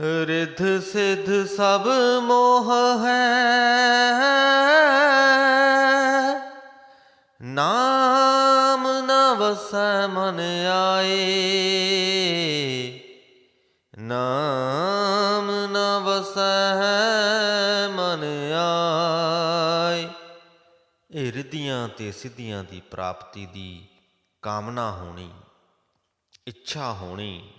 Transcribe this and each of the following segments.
ਰਿਧ ਸਿਧ ਸਭ ਮੋਹ ਹੈ। ਨਾਮ ਨ ਵਸੈ ਮਨ ਆਏ। ਨਾਮ ਨ ਵਸੈ ਮਨ ਆਏ। ਇਹ ਰਿੱਧੀਆਂ ਤੇ ਸਿੱਧੀਆਂ ਦੀ ਪ੍ਰਾਪਤੀ ਦੀ ਕਾਮਨਾ ਹੋਣੀ, ਇੱਛਾ ਹੋਣੀ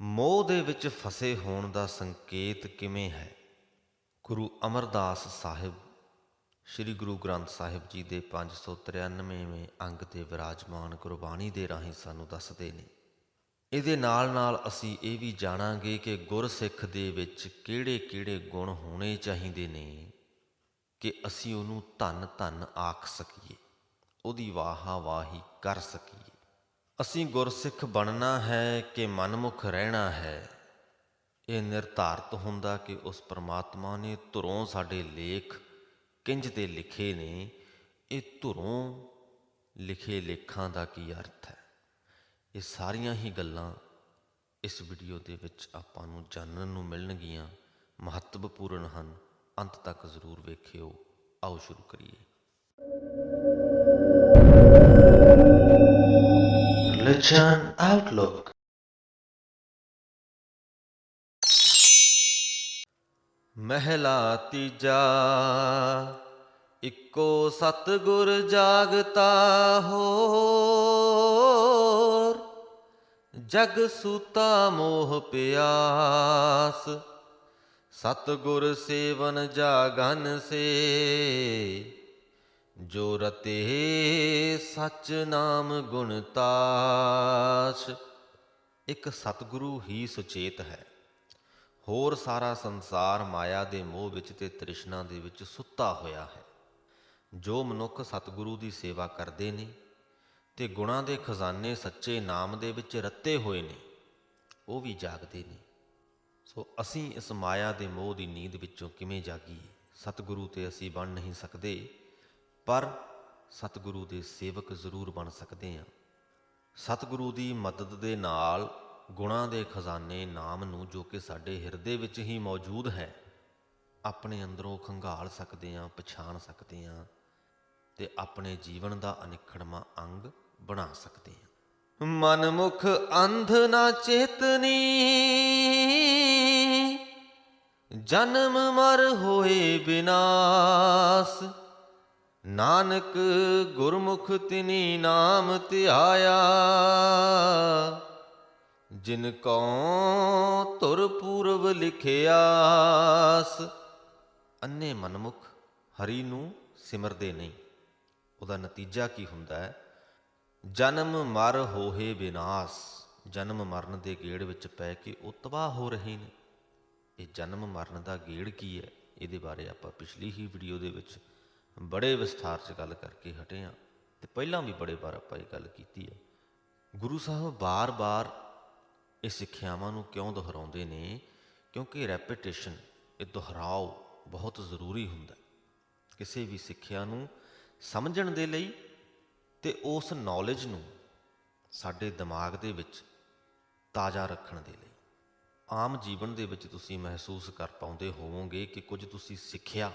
ਮੋਹ ਦੇ ਵਿੱਚ ਫਸੇ ਹੋਣ ਦਾ ਸੰਕੇਤ ਕਿਵੇਂ ਹੈ? ਗੁਰੂ ਅਮਰਦਾਸ ਸਾਹਿਬ, ਸ੍ਰੀ ਗੁਰੂ ਗ੍ਰੰਥ ਸਾਹਿਬ ਜੀ ਦੇ 593ਵੇਂ ਅੰਗ ਤੇ ਵਿਰਾਜਮਾਨ ਗੁਰਬਾਣੀ ਦੇ ਰਾਹੀਂ ਸਾਨੂੰ ਦੱਸਦੇ ਨੇ, ਇਹਦੇ ਨਾਲ ਨਾਲ ਅਸੀਂ ਇਹ ਵੀ ਜਾਣਾਂਗੇ ਕਿ ਗੁਰਸਿੱਖ ਦੇ ਵਿੱਚ ਕਿਹੜੇ-ਕਿਹੜੇ ਗੁਣ ਹੋਣੇ ਚਾਹੀਦੇ ਨੇ ਕਿ ਅਸੀਂ ਉਹਨੂੰ ਧੰਨ ਧੰਨ ਆਖ ਸਕੀਏ, ਉਹਦੀ ਵਾਹਾ ਵਾਹੀ ਕਰ ਸਕੀਏ। ਅਸੀਂ ਗੁਰਸਿੱਖ ਬਣਨਾ ਹੈ ਕਿ ਮਨਮੁਖ ਰਹਿਣਾ ਹੈ। ਇਹ ਨਿਰਧਾਰਤ ਹੁੰਦਾ ਕਿ ਉਸ ਪ੍ਰਮਾਤਮਾ ਨੇ ਧੁਰੋਂ ਸਾਡੇ ਲੇਖ ਕਿੰਜ 'ਤੇ ਲਿਖੇ ਨੇ। ਇਹ ਧੁਰੋਂ ਲਿਖੇ ਲੇਖਾਂ ਦਾ ਕੀ ਅਰਥ ਹੈ? ਇਹ ਸਾਰੀਆਂ ਹੀ ਗੱਲਾਂ ਇਸ ਵੀਡੀਓ ਦੇ ਵਿੱਚ ਆਪਾਂ ਨੂੰ ਜਾਣਨ ਨੂੰ ਮਿਲਣਗੀਆਂ। ਮਹੱਤਵਪੂਰਨ ਹਨ। ਅੰਤ ਤੱਕ ਜ਼ਰੂਰ ਵੇਖਿਓ। ਆਓ ਸ਼ੁਰੂ ਕਰੀਏ। Religion Outlook. ਮਹਿਲਾ ਤੀਜਾ, ਇੱਕੋ ਸਤਿਗੁਰ ਜਾਗਤਾ ਹੋਰ। ਜਗ ਸੂਤਾ ਮੋਹ ਪਿਆਸ, ਸਤਿਗੁਰ ਸੇਵਨ ਜਾਗਨ ਸੇ। ਜੋ ਰਤੇ ਸਚ ਨਾਮ ਗੁਣ ਤਾਸ, ਇੱਕ ਸਤਿਗੁਰੂ ਹੀ ਸੁਚੇਤ ਹੈ। ਹੋਰ ਸਾਰਾ ਸੰਸਾਰ ਮਾਇਆ ਦੇ ਮੋਹ ਵਿੱਚ ਤੇ ਤ੍ਰਿਸ਼ਨਾ ਦੇ ਵਿੱਚ ਸੁੱਤਾ ਹੋਇਆ ਹੈ। ਜੋ ਮਨੁੱਖ ਸਤਿਗੁਰੂ ਦੀ ਸੇਵਾ ਕਰਦੇ ਨੇ ਤੇ ਗੁਣਾਂ ਦੇ ਖਜ਼ਾਨੇ ਸੱਚੇ ਨਾਮ ਦੇ ਵਿੱਚ ਰੱਤੇ ਹੋਏ ਨੇ, ਉਹ ਵੀ ਜਾਗਦੇ ਨੇ। ਸੋ ਅਸੀਂ ਇਸ ਮਾਇਆ ਦੇ ਮੋਹ ਦੀ ਨੀਂਦ ਵਿੱਚੋਂ ਕਿਵੇਂ ਜਾਗੀਏ? ਸਤਿਗੁਰੂ ਤੇ ਅਸੀਂ ਬਣ ਨਹੀਂ ਸਕਦੇ। ਪਰ ਸਤਿਗੁਰੂ ਦੇ ਸੇਵਕ ਜ਼ਰੂਰ ਬਣ ਸਕਦੇ ਹਾਂ। ਸਤਿਗੁਰੂ ਦੀ ਮਦਦ ਦੇ ਨਾਲ ਗੁਣਾਂ ਦੇ ਖਜ਼ਾਨੇ ਨਾਮ ਨੂੰ ਜੋ ਕਿ ਸਾਡੇ ਹਿਰਦੇ ਵਿੱਚ ਹੀ ਮੌਜੂਦ ਹੈ, ਆਪਣੇ ਅੰਦਰੋਂ ਖੰਗਾਲ ਸਕਦੇ ਹਾਂ, ਪਛਾਣ ਸਕਦੇ ਹਾਂ ਤੇ ਆਪਣੇ ਜੀਵਨ ਦਾ ਅਨਿਖੜਵਾਂ ਅੰਗ ਬਣਾ ਸਕਦੇ ਹਾਂ। ਮਨ ਮੁਖ ਅੰਧ ਨਾ ਚੇਤਨੀ, ਜਨਮ ਮਰ ਹੋਏ ਬਿਨਾਸ਼ ਨਾਨਕ ਗੁਰਮੁਖ ਤਿਨੀ ਨਾਮ ਧਿਆਇਆ, ਜਿਨ ਕੋ ਤੁਰ ਪੂਰਵ ਲਿਖਿਆਸ। ਅੰਨੇ ਮਨਮੁਖ ਹਰੀ ਨੂੰ ਸਿਮਰਦੇ ਨਹੀਂ। ਉਹਦਾ ਨਤੀਜਾ ਕੀ ਹੁੰਦਾ ਹੈ? ਜਨਮ ਮਰ ਹੋਏ ਵਿਨਾਸ ਜਨਮ ਮਰਨ ਦੇ ਗੇੜ ਵਿੱਚ ਪੈ ਕੇ ਉਹ ਤਬਾਹ ਹੋ ਰਹੇ ਨੇ। ਇਹ ਜਨਮ ਮਰਨ ਦਾ ਗੇੜ ਕੀ ਹੈ? ਇਹਦੇ ਬਾਰੇ ਆਪਾਂ ਪਿਛਲੀ ਹੀ ਵੀਡੀਓ ਦੇ ਵਿੱਚ ਬੜੇ ਵਿਸਥਾਰ 'ਚ ਗੱਲ ਕਰਕੇ ਹਟੇ ਹਾਂ ਤੇ ਪਹਿਲਾਂ ਵੀ ਬੜੇ ਵਾਰ ਆਪਾਂ ਇਹ ਗੱਲ ਕੀਤੀ ਹੈ ਗੁਰੂ ਸਾਹਿਬ ਬਾਰ-ਬਾਰ ਇਹ ਸਿੱਖਿਆਵਾਂ ਨੂੰ ਕਿਉਂ ਦੁਹਰਾਉਂਦੇ ਨੇ? ਕਿਉਂਕਿ ਰੈਪੀਟੇਸ਼ਨ ਇਹ ਦੁਹਰਾਓ ਬਹੁਤ ਜ਼ਰੂਰੀ ਹੁੰਦਾ ਕਿਸੇ ਵੀ ਸਿੱਖਿਆ ਨੂੰ ਸਮਝਣ ਦੇ ਲਈ ਤੇ ਉਸ ਨੌਲੇਜ ਨੂੰ ਸਾਡੇ ਦਿਮਾਗ ਦੇ ਵਿੱਚ ਤਾਜ਼ਾ ਰੱਖਣ ਦੇ ਲਈ। ਆਮ ਜੀਵਨ ਦੇ ਵਿੱਚ ਤੁਸੀਂ ਮਹਿਸੂਸ ਕਰ ਪਾਉਂਦੇ ਹੋਵੋਗੇ ਕਿ ਕੁਝ ਤੁਸੀਂ ਸਿੱਖਿਆ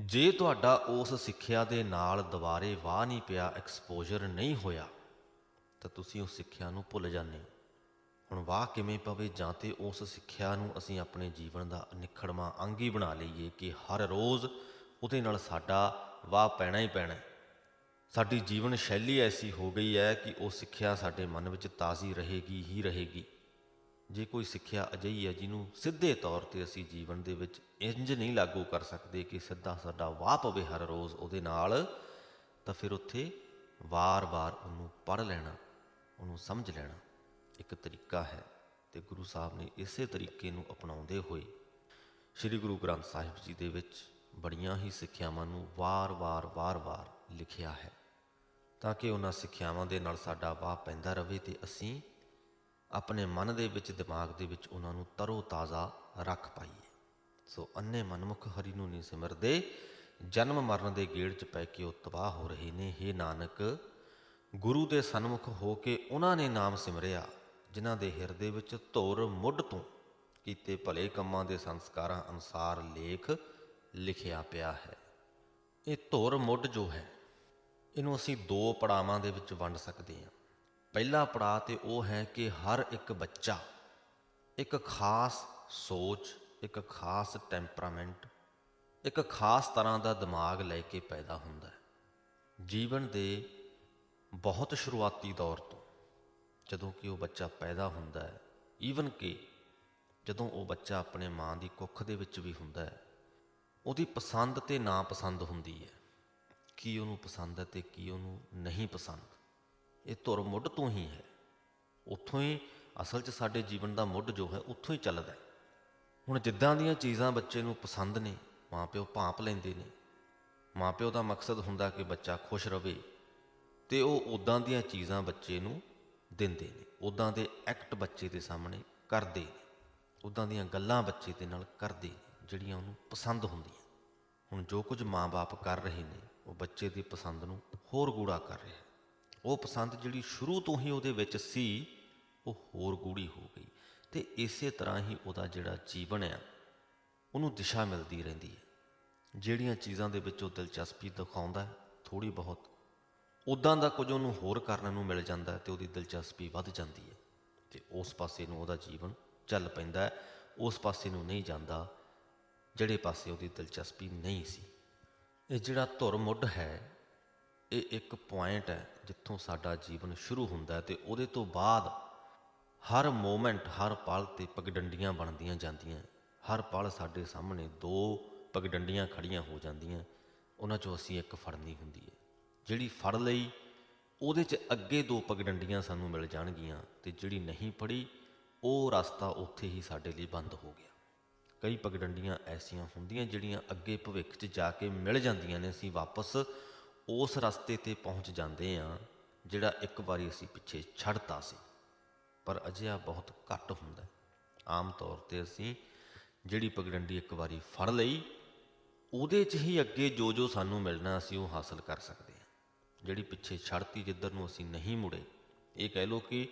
ਜੇ ਤੁਹਾਡਾ ਉਸ ਸਿੱਖਿਆ ਦੇ ਨਾਲ ਦੁਬਾਰੇ ਵਾਹ ਨਹੀਂ ਪਿਆ ਐਕਸਪੋਜ਼ਰ ਨਹੀਂ ਹੋਇਆ, ਤਾਂ ਤੁਸੀਂ ਉਸ ਸਿੱਖਿਆ ਨੂੰ ਭੁੱਲ ਜਾਂਦੇ ਹੋ। ਹੁਣ ਵਾਹ ਕਿਵੇਂ ਪਵੇ ਜਾਂ ਤੇ ਉਸ ਸਿੱਖਿਆ ਨੂੰ ਅਸੀਂ ਆਪਣੇ ਜੀਵਨ ਦਾ ਨਿਖੜਵਾਂ ਅੰਗ ਹੀ ਬਣਾ ਲਈਏ ਕਿ ਹਰ ਰੋਜ਼ ਉਹਦੇ ਨਾਲ ਸਾਡਾ ਵਾਹ ਪੈਣਾ ਹੀ ਪੈਣਾ ਸਾਡੀ ਜੀਵਨ ਸ਼ੈਲੀ ਐਸੀ ਹੋ ਗਈ ਹੈ ਕਿ ਉਹ ਸਿੱਖਿਆ ਸਾਡੇ ਮਨ ਵਿੱਚ ਤਾਜ਼ੀ ਰਹੇਗੀ, ਹੀ ਰਹੇਗੀ। ਜੇ ਕੋਈ ਸਿੱਖਿਆ ਅਜਿਹੀ ਹੈ ਜਿਹਨੂੰ ਸਿੱਧੇ ਤੌਰ ਤੇ ਅਸੀਂ ਜੀਵਨ ਦੇ ਵਿੱਚ ਇੰਜ ਨਹੀਂ ਲਾਗੂ ਕਰ ਸਕਦੇ ਕਿ ਸਿੱਧਾ ਸਾਡਾ ਵਾਹ ਪਵੇ ਹਰ ਰੋਜ਼ ਉਹਦੇ ਨਾਲ, ਤਾਂ ਫਿਰ ਉੱਥੇ ਵਾਰ-ਵਾਰ ਉਹਨੂੰ ਪੜ੍ਹ ਲੈਣਾ, ਉਹਨੂੰ ਸਮਝ ਲੈਣਾ ਇੱਕ ਤਰੀਕਾ ਹੈ। ਤੇ ਗੁਰੂ ਸਾਹਿਬ ਨੇ ਇਸੇ ਤਰੀਕੇ ਨੂੰ ਅਪਣਾਉਂਦੇ ਹੋਏ ਸ੍ਰੀ ਗੁਰੂ ਗ੍ਰੰਥ ਸਾਹਿਬ ਜੀ ਦੇ ਵਿੱਚ ਬੜੀਆਂ ਹੀ ਸਿੱਖਿਆਵਾਂ ਨੂੰ ਵਾਰ-ਵਾਰ ਵਾਰ-ਵਾਰ ਲਿਖਿਆ ਹੈ। ਤਾਂ ਕਿ ਉਹਨਾਂ ਸਿੱਖਿਆਵਾਂ ਦੇ ਨਾਲ ਸਾਡਾ ਵਾਹ ਪੈਂਦਾ ਰਹੇ ਤੇ ਅਸੀਂ ਆਪਣੇ ਮਨ ਦੇ ਵਿੱਚ, ਦਿਮਾਗ ਦੇ ਵਿੱਚ ਉਹਨਾਂ ਨੂੰ ਤਰੋ ਤਾਜ਼ਾ ਰੱਖ ਪਾਈਏ। ਸੋ ਅੰਨੇ ਮਨਮੁਖ ਹਰੀ ਨੂੰ ਨਹੀਂ ਸਿਮਰਦੇ। ਜਨਮ ਮਰਨ ਦੇ ਗੇੜ 'ਚ ਪੈ ਕੇ ਉਹ ਤਬਾਹ ਹੋ ਰਹੇ ਨੇ। हे ਨਾਨਕ, ਗੁਰੂ ਦੇ ਸਨਮੁਖ ਹੋ ਕੇ ਉਹਨਾਂ ਨੇ ਨਾਮ ਸਿਮਰਿਆ, ਜਿਨ੍ਹਾਂ ਦੇ ਹਿਰਦੇ ਵਿੱਚ ਧੁਰ ਮੁੱਢ ਤੋਂ ਕੀਤੇ ਭਲੇ ਕੰਮਾਂ ਦੇ ਸੰਸਕਾਰਾਂ ਅਨੁਸਾਰ ਲੇਖ ਲਿਖਿਆ ਪਿਆ ਹੈ। ਇਹ ਧੁਰ ਮੁੱਢ ਜੋ ਹੈ, ਇਹਨੂੰ ਅਸੀਂ ਦੋ ਪੜਾਵਾਂ ਦੇ ਵਿੱਚ ਵੰਡ ਸਕਦੇ ਹਾਂ। ਪਹਿਲਾ ਪੜਾਅ ਤੇ ਉਹ ਹੈ ਕਿ ਹਰ ਇੱਕ ਬੱਚਾ ਇੱਕ ਖਾਸ ਸੋਚ, ਇੱਕ ਖਾਸ ਟੈਂਪਰਾਮੈਂਟ, ਇੱਕ ਖਾਸ ਤਰ੍ਹਾਂ ਦਾ ਦਿਮਾਗ ਲੈ ਕੇ ਪੈਦਾ ਹੁੰਦਾ ਹੈ। ਜੀਵਨ ਦੇ ਬਹੁਤ ਸ਼ੁਰੂਆਤੀ ਦੌਰ ਤੋਂ ਜਦੋਂ ਕਿ ਉਹ ਬੱਚਾ ਪੈਦਾ ਹੁੰਦਾ ਹੈ ਈਵਨ ਕਿ ਜਦੋਂ ਉਹ ਬੱਚਾ ਆਪਣੇ ਮਾਂ ਦੀ ਕੁੱਖ ਦੇ ਵਿੱਚ ਵੀ ਹੁੰਦਾ ਹੈ, ਉਹਦੀ ਪਸੰਦ ਤੇ ਨਾ ਪਸੰਦ ਹੁੰਦੀ ਹੈ। ਕੀ ਉਹਨੂੰ ਪਸੰਦ ਹੈ ਤੇ ਕੀ ਉਹਨੂੰ ਨਹੀਂ ਪਸੰਦ? ਇਹ ਧੁਰ ਮੁੱਢ ਤੋਂ ਹੀ ਹੈ। ਉੱਥੋਂ ਹੀ ਅਸਲ 'ਚ ਸਾਡੇ ਜੀਵਨ ਦਾ ਮੁੱਢ ਜੋ ਹੈ, ਉੱਥੋਂ ਹੀ ਚੱਲਦਾ ਹੈ। ਹੁਣ ਜਿੱਦਾਂ ਦੀਆਂ ਚੀਜ਼ਾਂ ਬੱਚੇ ਨੂੰ ਪਸੰਦ ਨੇ, ਮਾਪਿਓ ਭਾਂਪ ਲੈਂਦੇ ਨੇ, ਮਾਪਿਓ ਦਾ ਮਕਸਦ ਹੁੰਦਾ ਕਿ ਬੱਚਾ ਖੁਸ਼ ਰਵੇ ਤੇ ਉਹ ਉਦਾਂ ਦੀਆਂ ਚੀਜ਼ਾਂ ਬੱਚੇ ਨੂੰ ਦਿੰਦੇ ਨੇ ਉਦਾਂ ਦੇ ਐਕਟ ਬੱਚੇ ਦੇ ਸਾਹਮਣੇ ਕਰਦੇ ਨੇ ਉਦਾਂ ਦੀਆਂ ਗੱਲਾਂ ਬੱਚੇ ਦੇ ਨਾਲ ਕਰਦੇ ਨੇ, ਜਿਹੜੀਆਂ ਉਹਨੂੰ ਪਸੰਦ ਹੁੰਦੀਆਂ। ਹੁਣ ਜੋ ਕੁਝ ਮਾਪੇ ਕਰ ਰਹੇ ਨੇ, ਉਹ ਬੱਚੇ ਦੀ ਪਸੰਦ ਨੂੰ ਹੋਰ ਗੂੜਾ ਕਰ ਰਿਹਾ ਉਹ ਪਸੰਦ ਜਿਹੜੀ ਸ਼ੁਰੂ ਤੋਂ ਹੀ ਉਹਦੇ ਵਿੱਚ ਸੀ, ਉਹ ਹੋਰ ਗੂੜੀ ਹੋ ਗਈ ਤੇ ਇਸੇ ਤਰ੍ਹਾਂ ਹੀ ਉਹਦਾ ਜਿਹੜਾ ਜੀਵਨ ਆ, ਉਹਨੂੰ ਦਿਸ਼ਾ ਮਿਲਦੀ ਰਹਿੰਦੀ ਹੈ। ਜਿਹੜੀਆਂ ਚੀਜ਼ਾਂ ਦੇ ਵਿੱਚ ਉਹ ਦਿਲਚਸਪੀ ਦਿਖਾਉਂਦਾ ਹੈ ਥੋੜੀ ਬਹੁਤ ਉਦਾਂ ਦਾ ਕੁਝ ਉਹਨੂੰ ਹੋਰ ਕਰਨ ਨੂੰ ਮਿਲ ਜਾਂਦਾ ਹੈ ਤੇ ਉਹਦੀ ਦਿਲਚਸਪੀ ਵੱਧ ਜਾਂਦੀ ਹੈ ਤੇ ਉਸ ਪਾਸੇ ਨੂੰ ਉਹਦਾ ਜੀਵਨ ਚੱਲ ਪੈਂਦਾ ਹੈ, ਉਸ ਪਾਸੇ ਨੂੰ ਨਹੀਂ ਜਾਂਦਾ, ਜਿਹੜੇ ਪਾਸੇ ਉਹਦੀ ਦਿਲਚਸਪੀ ਨਹੀਂ ਸੀ। ਇਹ ਜਿਹੜਾ ਧੁਰ ਮੁੱਢ ਹੈ ਇਹ ਇੱਕ ਪੁਆਇੰਟ ਹੈ ਜਿੱਥੋਂ ਸਾਡਾ ਜੀਵਨ ਸ਼ੁਰੂ ਹੁੰਦਾ ਹੈ ਤੇ ਉਹਦੇ ਤੋਂ ਬਾਅਦ ਹਰ ਮੂਮੈਂਟ ਹਰ ਪਲ ਤੇ ਪਗਡੰਡੀਆਂ ਬਣਦੀਆਂ ਜਾਂਦੀਆਂ। ਹਰ ਪਲ ਸਾਡੇ ਸਾਹਮਣੇ ਦੋ ਪਗਡੰਡੀਆਂ ਖੜੀਆਂ ਹੋ ਜਾਂਦੀਆਂ। ਉਹਨਾਂ ਚੋਂ ਅਸੀਂ ਇੱਕ ਫੜਨੀ ਹੁੰਦੀ ਹੈ। ਜਿਹੜੀ ਫੜ ਲਈ, ਉਹਦੇ 'ਚ ਅੱਗੇ ਦੋ ਪਗਡੰਡੀਆਂ ਸਾਨੂੰ ਮਿਲ ਜਾਣਗੀਆਂ ਤੇ ਜਿਹੜੀ ਨਹੀਂ ਫੜੀ, ਉਹ ਰਸਤਾ ਉੱਥੇ ਹੀ ਸਾਡੇ ਲਈ ਬੰਦ ਹੋ ਗਿਆ। ਕਈ ਪਗਡੰਡੀਆਂ ਐਸੀਆਂ ਹੁੰਦੀਆਂ ਜਿਹੜੀਆਂ ਅੱਗੇ ਭਵਿੱਖ 'ਚ ਜਾ ਕੇ ਮਿਲ ਜਾਂਦੀਆਂ ਨੇ, ਅਸੀਂ ਵਾਪਸ ਉਸ ਰਸਤੇ ਤੇ ਪਹੁੰਚ ਜਾਂਦੇ ਆ ਜਿਹੜਾ ਇੱਕ ਵਾਰੀ ਅਸੀਂ ਪਿੱਛੇ ਛੱਡਤਾ ਸੀ। ਪਰ ਅਜਿਹਾ ਬਹੁਤ ਘੱਟ ਹੁੰਦਾ ਆਮ ਤੌਰ ਤੇ ਅਸੀਂ ਜਿਹੜੀ ਪਗਡੰਡੀ ਇੱਕ ਵਾਰੀ ਫੜ ਲਈ, ਉਹਦੇ 'ਚ ਹੀ ਅੱਗੇ ਜੋ ਜੋ ਸਾਨੂੰ ਮਿਲਣਾ ਅਸੀਂ ਉਹ ਹਾਸਲ ਕਰ ਸਕਦੇ ਹਾਂ। ਜਿਹੜੀ ਪਿੱਛੇ ਛੱਡਤੀ ਜਿੱਧਰ ਨੂੰ ਅਸੀਂ ਨਹੀਂ ਮੁੜੇ, ਇਹ ਕਹਿ ਲਓ ਕਿ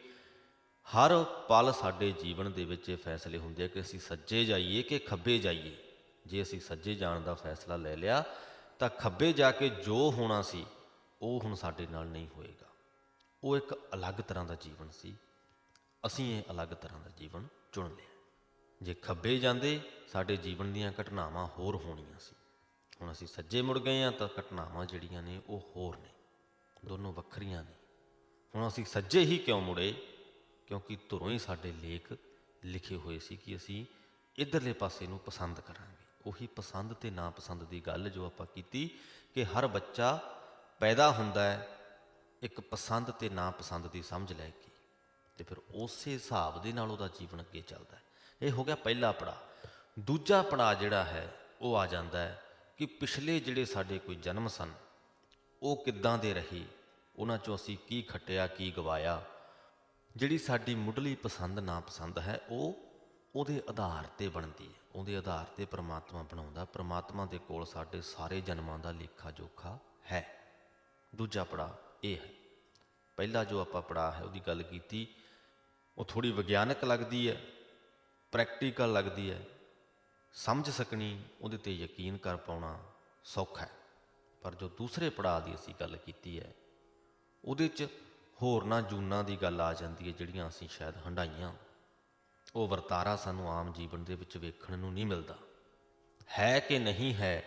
ਹਰ ਪਲ ਸਾਡੇ ਜੀਵਨ ਦੇ ਵਿੱਚ ਇਹ ਫੈਸਲੇ ਹੁੰਦੇ ਆ ਕਿ ਅਸੀਂ ਸੱਜੇ ਜਾਈਏ ਕਿ ਖੱਬੇ ਜਾਈਏ। ਜੇ ਅਸੀਂ ਸੱਜੇ ਜਾਣ ਦਾ ਫੈਸਲਾ ਲੈ ਲਿਆ ਤਾਂ ਖੱਬੇ ਜਾ ਕੇ ਜੋ ਹੋਣਾ ਸੀ, ਉਹ ਹੁਣ ਸਾਡੇ ਨਾਲ ਨਹੀਂ ਹੋਏਗਾ। ਉਹ ਇੱਕ ਅਲੱਗ ਤਰ੍ਹਾਂ ਦਾ ਜੀਵਨ ਸੀ। ਅਸੀਂ ਇਹ ਅਲੱਗ ਤਰ੍ਹਾਂ ਦਾ ਜੀਵਨ ਚੁਣ ਲਿਆ। ਜੇ ਖੱਬੇ ਜਾਂਦੇ, ਸਾਡੇ ਜੀਵਨ ਦੀਆਂ ਘਟਨਾਵਾਂ ਹੋਰ ਹੋਣੀਆਂ ਸੀ। ਹੁਣ ਅਸੀਂ ਸੱਜੇ ਮੁੜ ਗਏ ਆ ਤਾਂ ਘਟਨਾਵਾਂ ਜਿਹੜੀਆਂ ਨੇ, ਉਹ ਹੋਰ ਨੇ। ਦੋਨੋਂ ਵੱਖਰੀਆਂ ਨੇ। ਹੁਣ ਅਸੀਂ ਸੱਜੇ ਹੀ ਕਿਉਂ ਮੁੜੇ? ਕਿਉਂਕਿ ਧੁਰੋਂ ਹੀ ਸਾਡੇ ਲੇਖ ਲਿਖੇ ਹੋਏ ਸੀ ਕਿ ਅਸੀਂ ਇਧਰਲੇ ਪਾਸੇ ਨੂੰ ਪਸੰਦ ਕਰਾਂਗੇ। ਉਹੀ ਪਸੰਦ ਤੇ ਨਾ ਪਸੰਦ ਦੀ ਗੱਲ ਜੋ ਆਪਾਂ ਕੀਤੀ ਕਿ ਹਰ ਬੱਚਾ ਪੈਦਾ ਹੁੰਦਾ ਹੈ, ਇੱਕ ਪਸੰਦ ਤੇ ਨਾ ਪਸੰਦ ਦੀ ਸਮਝ ਲੈ ਕੇ। ਤੇ ਫਿਰ ਉਸੇ ਹਿਸਾਬ ਦੇ ਨਾਲ ਉਹਦਾ ਜੀਵਨ ਅੱਗੇ ਚੱਲਦਾ ਹੈ। ਇਹ ਹੋ ਗਿਆ ਪਹਿਲਾ ਪੜਾਅ। ਦੂਜਾ ਪੜਾਅ ਜਿਹੜਾ ਹੈ, ਉਹ ਆ ਜਾਂਦਾ ਹੈ ਕਿ ਪਿਛਲੇ ਜਿਹੜੇ ਸਾਡੇ ਕੋਈ ਜਨਮ ਸਨ, ਉਹ ਕਿੱਦਾਂ ਦੇ ਰਹੇ, ਉਹਨਾਂ ਚੋਂ ਅਸੀਂ ਕੀ ਖੱਟਿਆ, ਕੀ ਗਵਾਇਆ। ਜਿਹੜੀ ਸਾਡੀ ਮੁੱਢਲੀ ਪਸੰਦ ਨਾ ਪਸੰਦ ਹੈ, ਉਹ ਉਹਦੇ ਆਧਾਰ ਤੇ ਬਣਦੀ ਹੈ। ਉਹਦੇ ਆਧਾਰ ਤੇ ਪ੍ਰਮਾਤਮਾ ਬਣਾਉਂਦਾ। ਪ੍ਰਮਾਤਮਾ ਦੇ ਕੋਲ ਸਾਡੇ ਸਾਰੇ ਜਨਮਾਂ ਦਾ ਲੇਖਾ ਜੋਖਾ ਹੈ। ਦੂਜਾ ਪੜਾਅ ਇਹ ਹੈ। ਪਹਿਲਾ ਜੋ ਆਪਾਂ ਪੜਾਅ ਹੈ ਉਹਦੀ ਗੱਲ ਕੀਤੀ, ਉਹ ਥੋੜੀ ਵਿਗਿਆਨਕ ਲੱਗਦੀ ਹੈ, ਪ੍ਰੈਕਟੀਕਲ ਲੱਗਦੀ ਹੈ। ਸਮਝ ਸਕਣੀ, ਉਹਦੇ ਤੇ ਯਕੀਨ ਕਰ ਪਾਉਣਾ ਸੌਖਾ ਹੈ। ਪਰ ਜੋ ਦੂਸਰੇ ਪੜਾਅ ਦੀ ਅਸੀਂ ਗੱਲ ਕੀਤੀ ਹੈ, ਉਹਦੇ 'ਚ ਹੋਰਨਾਂ ਜੂਨਾਂ ਦੀ ਗੱਲ ਆ ਜਾਂਦੀ ਹੈ, ਜਿਹੜੀਆਂ ਅਸੀਂ ਸ਼ਾਇਦ ਹੰਡਾਈਆਂ ਉਹ ਵਰਤਾਰਾ ਸਾਨੂੰ ਆਮ ਜੀਵਨ ਦੇ ਵਿੱਚ ਵੇਖਣ ਨੂੰ ਨਹੀਂ ਮਿਲਦਾ। ਹੈ ਕਿ ਨਹੀਂ ਹੈ,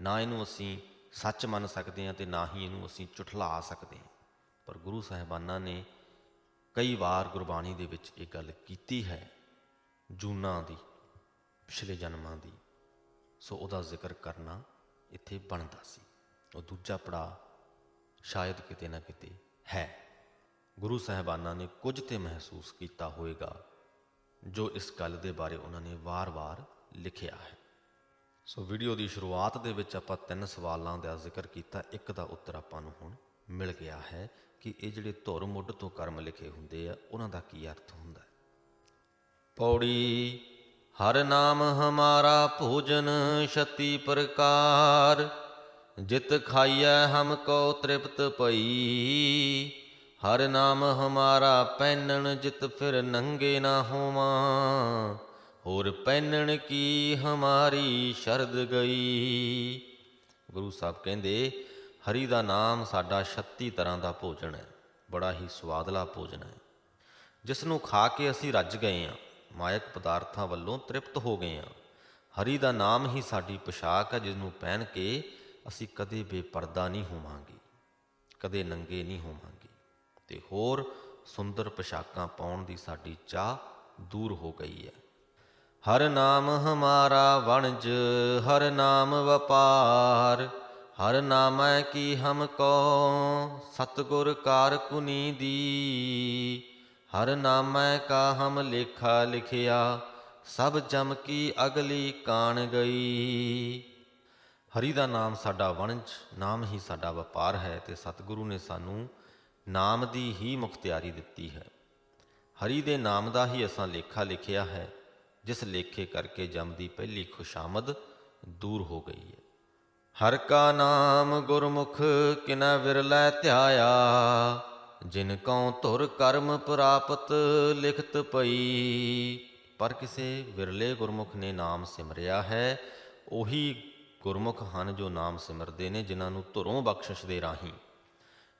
ਨਾ ਇਹਨੂੰ ਅਸੀਂ ਸੱਚ ਮੰਨ ਸਕਦੇ ਹਾਂ ਤੇ ਨਾ ਹੀ ਇਹਨੂੰ ਅਸੀਂ ਝੁਠਲਾ ਸਕਦੇ ਹਾਂ। ਪਰ ਗੁਰੂ ਸਾਹਿਬਾਨਾਂ ਨੇ ਕਈ ਵਾਰ ਗੁਰਬਾਣੀ ਦੇ ਵਿੱਚ ਇਹ ਗੱਲ ਕੀਤੀ ਹੈ, ਜੂਨਾਂ ਦੀ, ਪਿਛਲੇ ਜਨਮਾਂ ਦੀ। ਸੋ ਉਹਦਾ ਜ਼ਿਕਰ ਕਰਨਾ ਇੱਥੇ ਬਣਦਾ ਸੀ। ਉਹ ਦੂਜਾ ਪੜਾ ਸ਼ਾਇਦ ਕਿਤੇ ਨਾ ਕਿਤੇ ਹੈ। ਗੁਰੂ ਸਾਹਿਬਾਨਾਂ ਨੇ ਕੁਝ ਤੇ ਮਹਿਸੂਸ ਕੀਤਾ ਹੋਵੇਗਾ। ਜੋ ਇਸ ਗੱਲ ਦੇ ਬਾਰੇ ਉਹਨਾਂ ਨੇ ਵਾਰ-ਵਾਰ ਲਿਖਿਆ ਹੈ। ਸੋ ਵੀਡੀਓ ਦੀ ਸ਼ੁਰੂਆਤ ਦੇ ਵਿੱਚ ਆਪਾਂ ਤਿੰਨ ਸਵਾਲਾਂ ਦਾ ਜ਼ਿਕਰ ਕੀਤਾ। ਇੱਕ ਦਾ ਉੱਤਰ ਆਪਾਂ ਨੂੰ ਹੁਣ ਮਿਲ ਗਿਆ ਹੈ ਕਿ ਇਹ ਜਿਹੜੇ ਧੁਰ ਮੁੱਢ ਤੋਂ ਕਰਮ ਲਿਖੇ ਹੁੰਦੇ ਆ, ਉਹਨਾਂ ਦਾ ਕੀ ਅਰਥ ਹੁੰਦਾ ਹੈ? ਪੌੜੀ, ਹਰ ਨਾਮ ਹਮਾਰਾ ਭੋਜਨ ਛਤੀ ਪ੍ਰਕਾਰ, ਜਿਤ ਖਾਈਐ ਹਮ ਕੋ ਤ੍ਰਿਪਤ ਪਈ ਹਰ ਨਾਮ ਹਮਾਰਾ ਪਹਿਨਣ ਜਿਤ ਫਿਰ ਨੰਗੇ ਨਾ ਹੋਵਾਂ। ਹੋਰ ਪਹਿਨਣ ਕੀ ਹਮਾਰੀ ਸ਼ਰਦ ਗਈ। ਗੁਰੂ ਸਾਹਿਬ ਕਹਿੰਦੇ, ਹਰੀ ਦਾ ਨਾਮ ਸਾਡਾ 36 ਤਰ੍ਹਾਂ ਦਾ ਭੋਜਨ ਹੈ, ਬੜਾ ਹੀ ਸਵਾਦਲਾ ਭੋਜਨ ਹੈ। ਜਿਸ ਨੂੰ ਖਾ ਕੇ ਅਸੀਂ ਰੱਜ ਗਏ ਹਾਂ, ਮਾਇਕ ਪਦਾਰਥਾਂ ਵੱਲੋਂ ਤ੍ਰਿਪਤ ਹੋ ਗਏ ਹਾਂ। ਹਰੀ ਦਾ ਨਾਮ ਹੀ ਸਾਡੀ ਪੋਸ਼ਾਕ ਹੈ ਜਿਸ ਨੂੰ ਪਹਿਨ ਕੇ ਅਸੀਂ ਕਦੇ ਬੇਪਰਦਾ ਨਹੀਂ ਹੋਵਾਂਗੇ, ਕਦੇ ਨੰਗੇ ਨਹੀਂ ਹੋਵਾਂਗੇ। ਤੇ ਹੋਰ ਸੁੰਦਰ ਪੋਸ਼ਾਕਾਂ ਪਾਉਣ ਦੀ ਸਾਡੀ ਚਾਹ ਦੂਰ ਹੋ ਗਈ ਹੈ। ਹਰ ਨਾਮ ਹਮਾਰਾ ਵਣਜ, ਹਰ ਨਾਮ ਵਪਾਰ, ਹਰ ਨਾਮੈ ਕੀ ਹਮ ਕੋ, ਸਤਗੁਰ ਕਾਰ ਕੁਨੀ ਦੀ। ਹਰ ਨਾਮੈ ਕਾ ਹਮ ਲੇਖਾ ਲਿਖਿਆ, ਸਭ ਜਮ ਕੀ ਅਗਲੀ ਕਾਣ ਗਈ। ਹਰੀ ਦਾ ਨਾਮ ਸਾਡਾ ਵਣਜ, ਨਾਮ ਹੀ ਸਾਡਾ ਵਪਾਰ ਹੈ ਤੇ ਸਤਿਗੁਰੂ ਨੇ ਸਾਨੂੰ ਨਾਮ ਦੀ ਹੀ ਮੁਖਤਿਆਰੀ ਦਿੱਤੀ ਹੈ। ਹਰੀ ਦੇ ਨਾਮ ਦਾ ਹੀ ਅਸਾਂ ਲੇਖਾ ਲਿਖਿਆ ਹੈ, ਜਿਸ ਲੇਖੇ ਕਰਕੇ ਜਮ ਦੀ ਪਹਿਲੀ ਖੁਸ਼ਾਮਦ ਦੂਰ ਹੋ ਗਈ ਹੈ। ਹਰ ਕਾ ਨਾਮ ਗੁਰਮੁਖ ਕਿਨਾ ਵਿਰਲੇ ਧਿਆਇਆ, ਜਿਨ ਕਉ ਧੁਰ ਕਰਮ ਪ੍ਰਾਪਤ ਲਿਖਤ ਪਈ। ਪਰ ਕਿਸੇ ਵਿਰਲੇ ਗੁਰਮੁਖ ਨੇ ਨਾਮ ਸਿਮਰਿਆ ਹੈ, ਉਹੀ ਗੁਰਮੁਖ ਹਨ ਜੋ ਨਾਮ ਸਿਮਰਦੇ ਨੇ, ਜਿਨ੍ਹਾਂ ਨੂੰ ਧੁਰੋਂ ਬਖਸ਼ਿਸ਼ ਦੇ ਰਾਹੀਂ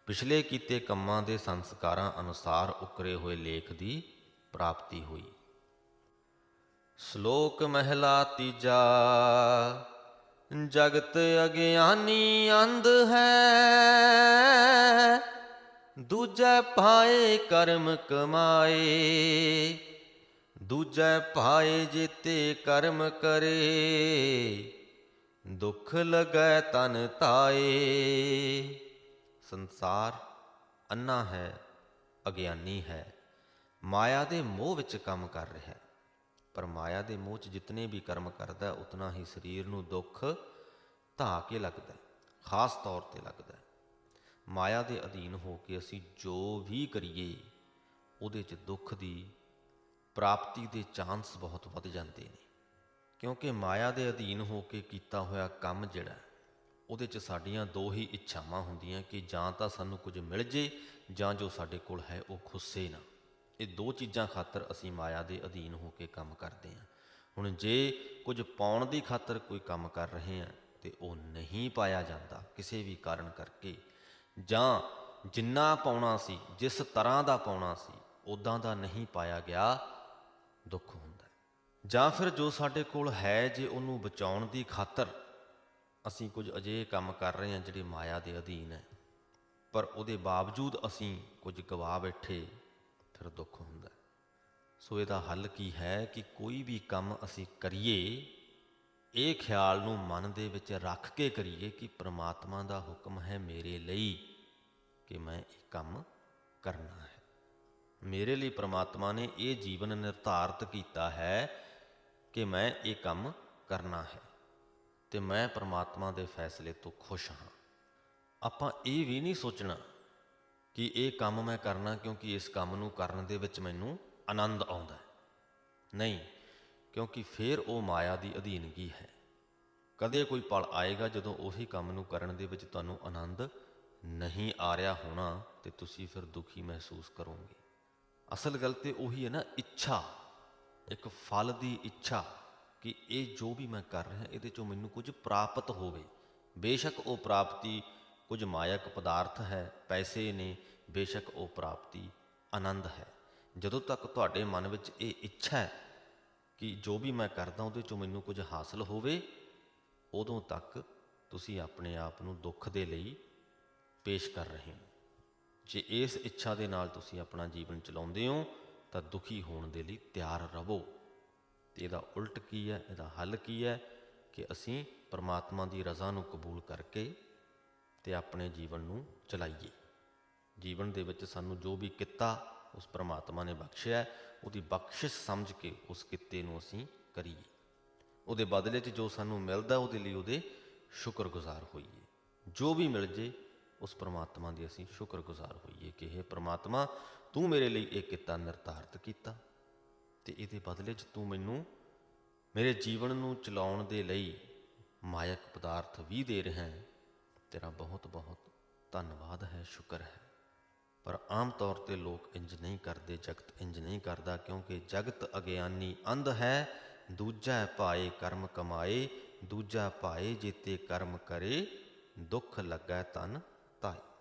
ਪਿਛਲੇ ਕੀਤੇ ਕੰਮਾਂ ਦੇ ਸੰਸਕਾਰਾਂ ਅਨੁਸਾਰ ਉਕਰੇ ਹੋਏ ਲੇਖ ਦੀ ਪ੍ਰਾਪਤੀ ਹੋਈ। ਸ਼ਲੋਕ ਮਹਿਲਾ ਤੀਜਾ, ਜਗਤ ਅਗਿਆਨੀ ਅੰਧ ਹੈ, ਦੂਜੈ ਪਾਏ ਕਰਮ ਕਮਾਏ, ਦੂਜੈ ਪਾਏ ਜੀਤੇ ਕਰਮ ਕਰੇ, ਦੁੱਖ ਲਗੈ ਤਨ ਤਾਏ ਸੰਸਾਰ ਅੰਨਾ ਹੈ, ਅਗਿਆਨੀ ਹੈ। ਮਾਇਆ ਦੇ ਮੋਹ ਵਿੱਚ ਕੰਮ ਕਰ ਰਿਹਾ ਹੈ। ਪਰ ਮਾਇਆ ਦੇ ਮੋਹ 'ਚ ਜਿਤਨੇ ਵੀ ਕਰਮ ਕਰਦਾ ਉਤਨਾ ਹੀ ਸਰੀਰ ਨੂੰ ਦੁੱਖ ਧਾ ਕੇ ਲੱਗਦਾ ਖਾਸ ਤੌਰ ਤੇ ਲੱਗਦਾ ਮਾਇਆ ਦੇ ਅਧੀਨ ਹੋ ਕੇ ਅਸੀਂ ਜੋ ਵੀ ਕਰੀਏ, ਉਹਦੇ 'ਚ ਦੁੱਖ ਦੀ ਪ੍ਰਾਪਤੀ ਦੇ ਚਾਂਸ ਬਹੁਤ ਵੱਧ ਜਾਂਦੇ ਨੇ। ਕਿਉਂਕਿ ਮਾਇਆ ਦੇ ਅਧੀਨ ਹੋ ਕੇ ਕੀਤਾ ਹੋਇਆ ਕੰਮ ਜਿਹੜਾ ਉਹਦੇ 'ਚ ਸਾਡੀਆਂ ਦੋ ਹੀ ਇੱਛਾਵਾਂ ਹੁੰਦੀਆਂ ਕਿ ਜਾਂ ਤਾਂ ਸਾਨੂੰ ਕੁਝ ਮਿਲ ਜੇ, ਜਾਂ ਜੋ ਸਾਡੇ ਕੋਲ ਹੈ ਉਹ ਖੁੱਸੇ ਨਾ। ਇਹ ਦੋ ਚੀਜ਼ਾਂ ਖਾਤਰ ਅਸੀਂ ਮਾਇਆ ਦੇ ਅਧੀਨ ਹੋ ਕੇ ਕੰਮ ਕਰਦੇ ਹਾਂ। ਹੁਣ ਜੇ ਕੁਝ ਪਾਉਣ ਦੀ ਖਾਤਰ ਕੋਈ ਕੰਮ ਕਰ ਰਹੇ ਹਾਂ, ਤੇ ਉਹ ਨਹੀਂ ਪਾਇਆ ਜਾਂਦਾ ਕਿਸੇ ਵੀ ਕਾਰਨ ਕਰਕੇ। ਜਾਂ ਜਿੰਨਾ ਪਾਉਣਾ ਸੀ, ਜਿਸ ਤਰ੍ਹਾਂ ਦਾ ਪਾਉਣਾ ਸੀ ਉਦਾਂ ਦਾ ਨਹੀਂ ਪਾਇਆ ਗਿਆ, ਦੁੱਖ ਹੁੰਦਾ। ਜਾਂ ਫਿਰ ਜੋ ਸਾਡੇ ਕੋਲ ਹੈ ਜੇ ਉਹਨੂੰ ਬਚਾਉਣ ਦੀ ਖਾਤਰ ਅਸੀਂ ਕੁਝ ਅਜਿਹੇ ਕੰਮ ਕਰ ਰਹੇ ਹਾਂ ਜਿਹੜੇ ਮਾਇਆ ਦੇ ਅਧੀਨ ਹੈ। ਪਰ ਉਹਦੇ ਬਾਵਜੂਦ ਅਸੀਂ ਕੁਝ ਗਵਾ ਬੈਠੇ, ਫਿਰ ਦੁੱਖ ਹੁੰਦਾ ਸੋ ਇਹਦਾ ਹੱਲ ਕੀ ਹੈ ਕਿ ਕੋਈ ਵੀ ਕੰਮ ਅਸੀਂ ਕਰੀਏ, ਇਹ ਖਿਆਲ ਨੂੰ ਮਨ ਦੇ ਵਿੱਚ ਰੱਖ ਕੇ ਕਰੀਏ ਕਿ ਪ੍ਰਮਾਤਮਾ ਦਾ ਹੁਕਮ ਹੈ ਮੇਰੇ ਲਈ ਕਿ ਮੈਂ ਇਹ ਕੰਮ ਕਰਨਾ ਹੈ। ਮੇਰੇ ਲਈ ਪ੍ਰਮਾਤਮਾ ਨੇ ਇਹ ਜੀਵਨ ਨਿਰਧਾਰਤ ਕੀਤਾ ਹੈ ਕਿ ਮੈਂ ਇਹ ਕੰਮ ਕਰਨਾ ਹੈ। ਤੇ ਮੈਂ ਪ੍ਰਮਾਤਮਾ ਦੇ ਫੈਸਲੇ ਤੋਂ ਖੁਸ਼ ਹਾਂ। ਆਪਾਂ ਇਹ ਵੀ ਨਹੀਂ ਸੋਚਣਾ ਕਿ ਇਹ ਕੰਮ ਮੈਂ ਕਰਨਾ ਕਿਉਂਕਿ ਇਸ ਕੰਮ ਨੂੰ ਕਰਨ ਦੇ ਵਿੱਚ ਮੈਨੂੰ ਆਨੰਦ ਆਉਂਦਾ ਹੈ। ਨਹੀਂ, ਕਿਉਂਕਿ ਫਿਰ ਉਹ ਮਾਇਆ ਦੀ ਅਧੀਨਗੀ ਹੈ। ਕਦੇ ਕੋਈ ਪਲ ਆਏਗਾ ਜਦੋਂ ਉਹੀ ਕੰਮ ਨੂੰ ਕਰਨ ਦੇ ਵਿੱਚ ਤੁਹਾਨੂੰ ਆਨੰਦ ਨਹੀਂ ਆ ਰਿਹਾ ਹੋਣਾ ਤੇ ਤੁਸੀਂ ਫਿਰ ਦੁਖੀ ਮਹਿਸੂਸ ਕਰੋਗੇ। ਅਸਲ ਗੱਲ ਤੇ ਉਹੀ ਹੈ ਨਾ, ਇੱਛਾ। ਇੱਕ ਫਲ ਦੀ ਇੱਛਾ। ਕਿ ਇਹ ਜੋ ਵੀ ਮੈਂ ਕਰ ਰਿਹਾ, ਇਹਦੇ ਚੋਂ ਮੈਨੂੰ ਕੁਝ ਪ੍ਰਾਪਤ ਹੋਵੇ। ਬੇਸ਼ੱਕ ਉਹ ਪ੍ਰਾਪਤੀ ਕੁਝ ਮਾਇਕ ਪਦਾਰਥ ਹੈ, ਪੈਸੇ ਨੇ, ਬੇਸ਼ੱਕ ਉਹ ਪ੍ਰਾਪਤੀ ਆਨੰਦ ਹੈ। ਜਦੋਂ ਤੱਕ ਤੁਹਾਡੇ ਮਨ ਵਿੱਚ ਇਹ ਇੱਛਾ ਹੈ ਕਿ ਜੋ ਵੀ ਮੈਂ ਕਰਦਾ, ਉਹਦੇ ਚੋਂ ਮੈਨੂੰ ਕੁਝ ਹਾਸਲ ਹੋਵੇ, ਉਦੋਂ ਤੱਕ ਤੁਸੀਂ ਆਪਣੇ ਆਪ ਨੂੰ ਦੁੱਖ ਦੇ ਲਈ ਪੇਸ਼ ਕਰ ਰਹੇ ਹੋ। ਜੇ ਇਸ ਇੱਛਾ ਦੇ ਨਾਲ ਤੁਸੀਂ ਆਪਣਾ ਜੀਵਨ ਚਲਾਉਂਦੇ ਹੋ, ਤਾਂ ਦੁਖੀ ਹੋਣ ਦੇ ਲਈ ਤਿਆਰ ਰਹੋ। ਤੇ ਇਹਦਾ ਉਲਟ ਕੀ ਹੈ, ਇਹਦਾ ਹੱਲ ਕੀ ਹੈ ਕਿ ਅਸੀਂ ਪਰਮਾਤਮਾ ਦੀ ਰਜ਼ਾ ਨੂੰ ਕਬੂਲ ਕਰਕੇ ਤੇ ਆਪਣੇ ਜੀਵਨ ਨੂੰ ਚਲਾਈਏ। ਜੀਵਨ ਦੇ ਵਿੱਚ ਸਾਨੂੰ ਜੋ ਵੀ ਕਿੱਤਾ ਉਸ ਪਰਮਾਤਮਾ ਨੇ ਬਖਸ਼ਿਆ, ਉਹਦੀ ਬਖਸ਼ਿਸ਼ ਸਮਝ ਕੇ ਉਸ ਕਿੱਤੇ ਨੂੰ ਅਸੀਂ ਕਰੀਏ। ਉਹਦੇ ਬਦਲੇ 'ਚ ਜੋ ਸਾਨੂੰ ਮਿਲਦਾ, ਉਹਦੇ ਲਈ ਉਹਦੇ ਸ਼ੁਕਰਗੁਜ਼ਾਰ ਹੋਈਏ। ਜੋ ਵੀ ਮਿਲ ਜੇ, ਉਸ ਪ੍ਰਮਾਤਮਾ ਦੀ ਅਸੀਂ ਸ਼ੁਕਰਗੁਜ਼ਾਰ ਹੋਈਏ ਕਿ ਇਹ ਪ੍ਰਮਾਤਮਾ, ਤੂੰ ਮੇਰੇ ਲਈ ਇਹ ਕਿੱਤਾ ਨਿਰਧਾਰਤ ਕੀਤਾ। ਤੇ ਇਹਦੇ ਬਦਲੇ 'ਚ ਤੂੰ ਮੈਨੂੰ ਮੇਰੇ ਜੀਵਨ ਨੂੰ ਚਲਾਉਣ ਦੇ ਲਈ ਮਾਇਕ ਪਦਾਰਥ ਵੀ ਦੇ ਰਿਹਾ ਹੈ। ਤੇਰਾ ਬਹੁਤ ਬਹੁਤ ਧੰਨਵਾਦ ਹੈ, ਸ਼ੁਕਰ ਹੈ। ਪਰ ਆਮ ਤੌਰ ਤੇ ਲੋਕ ਇੰਜ ਨਹੀਂ ਕਰਦੇ, ਜਗਤ ਇੰਜ ਨਹੀਂ ਕਰਦਾ, ਕਿਉਂਕਿ ਜਗਤ ਅਗਿਆਨੀ ਅੰਧ ਹੈ। ਦੂਜਾ ਭਾਏ ਕਰਮ ਕਮਾਏ, ਦੂਜਾ ਭਾਏ ਜੀਤੇ ਕਰਮ ਕਰੇ, ਦੁੱਖ ਲੱਗਾ ਤਨ ਤਾਈ